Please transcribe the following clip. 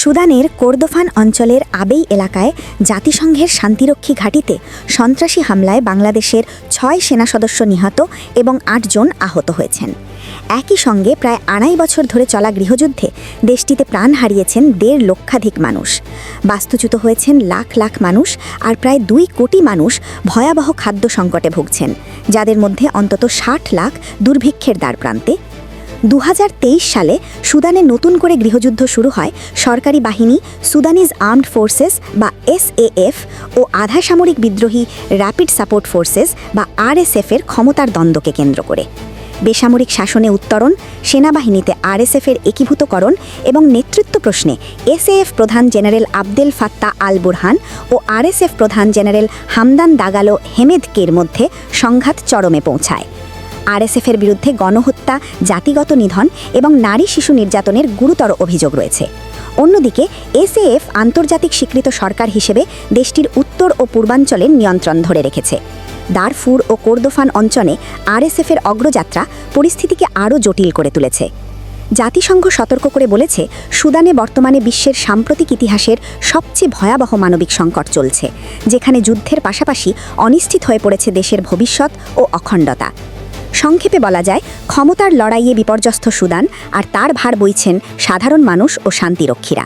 সুদানের কোর্দোফান অঞ্চলের আবেই এলাকায় জাতিসংঘের শান্তিরক্ষী ঘাঁটিতে সন্ত্রাসী হামলায় বাংলাদেশের ছয় সেনা সদস্য নিহত এবং আটজন আহত হয়েছেন। একই সঙ্গে প্রায় আড়াই বছর ধরে চলা গৃহযুদ্ধে দেশটিতে প্রাণ হারিয়েছেন দেড় লক্ষাধিক মানুষ। বাস্তুচ্যুত হয়েছেন লাখ লাখ মানুষ আর প্রায় দুই কোটি মানুষ ভয়াবহ খাদ্য সংকটে ভুগছেন, যাদের মধ্যে অন্তত ষাট লাখ দুর্ভিক্ষের দ্বারপ্রান্তে দু হাজার তেইশ সালে সুদানে নতুন করে গৃহযুদ্ধ শুরু হয় সরকারি বাহিনী, সুদানিজ আর্মড ফোর্সেস বা এসএএফ ও আধা সামরিক বিদ্রোহী র্যাপিড সাপোর্ট ফোর্সেস বা আরএসএফের ক্ষমতার দ্বন্দ্বকে কেন্দ্র করে। বেসামরিক শাসনে উত্তরণ, সেনাবাহিনীতে আরএসএফের একীভূতকরণ এবং নেতৃত্ব প্রশ্নে এসএএফ প্রধান general Abdel Fattah al Burhan ও আরএসএফ প্রধান জেনারেল হামদান দাগালো হেমেদকের মধ্যে সংঘাত চরমে পৌঁছায়। আরএসএফের বিরুদ্ধে গণহত্যা, জাতিগত নিধন এবং নারী শিশু নির্যাতনের গুরুতর অভিযোগ রয়েছে। অন্যদিকে, এসএএফ আন্তর্জাতিক স্বীকৃত সরকার হিসেবে দেশটির উত্তর ও পূর্বাঞ্চলের নিয়ন্ত্রণ ধরে রেখেছে। দারফুর ও কোর্দোফান অঞ্চলে আরএসএফের অগ্রযাত্রা পরিস্থিতিকে আরও জটিল করে তুলেছে। জাতিসংঘ সতর্ক করে বলেছে, সুদানে বর্তমানে বিশ্বের সাম্প্রতিক ইতিহাসের সবচেয়ে ভয়াবহ মানবিক সংকট চলছে, যেখানে যুদ্ধের পাশাপাশি অনিশ্চিত হয়ে পড়েছে দেশের ভবিষ্যৎ ও অখণ্ডতা। সংক্ষেপে বলা যায়, ক্ষমতার লড়াইয়ে বিপর্যস্ত সুদান আর তার ভার বইছেন সাধারণ মানুষ ও শান্তিরক্ষীরা।